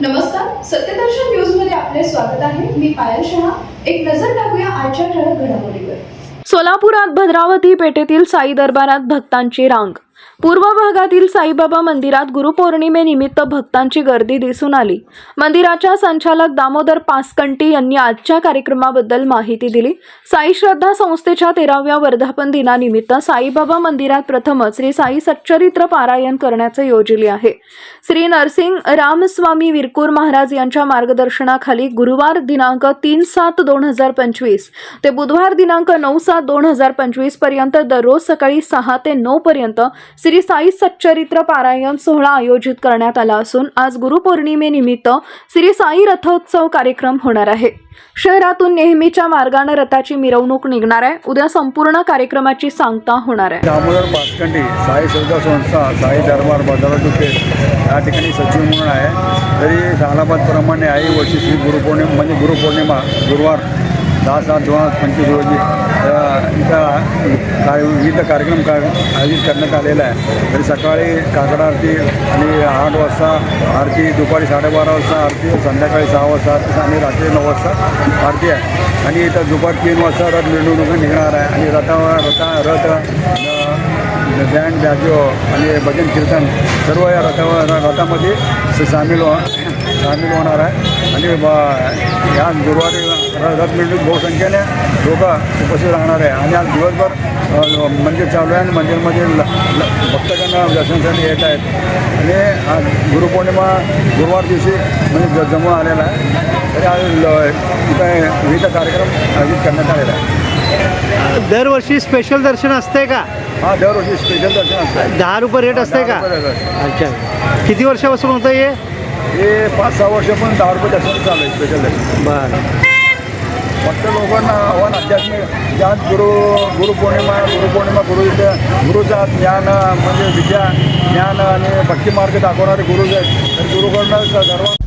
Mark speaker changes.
Speaker 1: नमस्कार सत्यदर्शन न्यूजमध्ये आपले स्वागत आहे. मी पायल शहा. एक नजर टाकूया आजच्या ठळक घडामोडीवर.
Speaker 2: सोलापुरात भद्रावती पेठेतील साई दरबारात भक्तांची रांग. पूर्व भागातील साईबाबा मंदिरात गुरुपौर्णिमेनिमित्त भक्तांची गर्दी दिसून आली. मंदिराच्या संचालक दामोदर पासकंटी यांनी आजच्या कार्यक्रमाबद्दल माहिती दिली. साई श्रद्धा संस्थेच्या तेराव्या वर्धापन दिनानिमित्त साईबाबा मंदिरात प्रथमच श्री साई सच्चरित्र पारायण करण्याचे योजले आहे. श्री नरसिंग रामस्वामी विरकूर महाराज यांच्या मार्गदर्शनाखाली गुरुवार दिनांक तीन सात दोन हजार पंचवीस ते बुधवार दिनांक नऊ सात दोन हजार पंचवीसपर्यंत दररोज सकाळी सहा ते नऊ पर्यंत श्री साई सच्चरित्र पारायण सोहळा आयोजित करण्यात आला असून आज गुरुपौर्णिमेनिमित्त श्री साई रथोत्सव कार्यक्रम होणार आहे. शहरातून नेहमीच्या मार्गाने रथाची मिरवणूक निघणार आहे. उद्या संपूर्ण कार्यक्रमाची सांगता होणार आहे.
Speaker 3: दामोदर पाचखंडी साई सुविधा संस्था साई दरबार बाजारा टुके या ठिकाणी सचिव म्हणून आहे. तरी सालाबादप्रमाणे आई वर्षी श्री गुरुपौर्णिमा म्हणजे गुरुपौर्णिमा गुरुवार दहा सात दोन हजार पंचवीस रोजी इथं काय विविध कार्यक्रम का आयोजित करण्यात आलेला आहे. तरी सकाळी काकड आरती आणि आठ वाजता आरती दुपारी साडेबारा वाजता आरती संध्याकाळी सहा वाजता आरती आणि रात्री नऊ वाजता आरती आहे. आणि इथं दुपारी तीन वाजता रथ मिरवणूक निघणार आहे आणि रथा रथा रथ बँड बॅजो आणि भजन कीर्तन सर्व या रथावर रथामध्ये सामील हो सामील होणार आहे. आणि या गुरुवारी रथ मिळून बहुसंख्येने लोक उपस्थित राहणार आहे. आणि आज दिवसभर मंदिर चालू आहे आणि मंदिरमध्ये ल- भक्तगण दर्शनासाठी येत आहेत. आणि आज गुरुपौर्णिमा गुरुवार दिवशी म्हणजे जमून आलेला आहे. तरी आज इथं विविध कार्यक्रम आयोजित करण्यात आलेला आहे.
Speaker 4: दरवर्षी स्पेशल दर्शन असते का?
Speaker 3: हा दरवर्षी स्पेशल दर्शन असतं
Speaker 4: दहा रुपये रेट असते का?
Speaker 3: दहा रुपये दर्शन.
Speaker 4: अच्छा. किती वर्षापासून होतं हे?
Speaker 3: हे पाच सहा वर्ष पण दहा रुपये दर्शन चालू आहे स्पेशल दर्शन.
Speaker 4: बरं.
Speaker 3: फक्त लोकांना आव्हान अध्यात्मिक ज्यात गुरु गुरुपौर्णिमा गुरुपौर्णिमा गुरु गुरुचा ज्ञान म्हणजे विद्या ज्ञान आणि भक्ती मार्ग दाखवणारे गुरुज आहेत. तर गुरुकडनं सर्व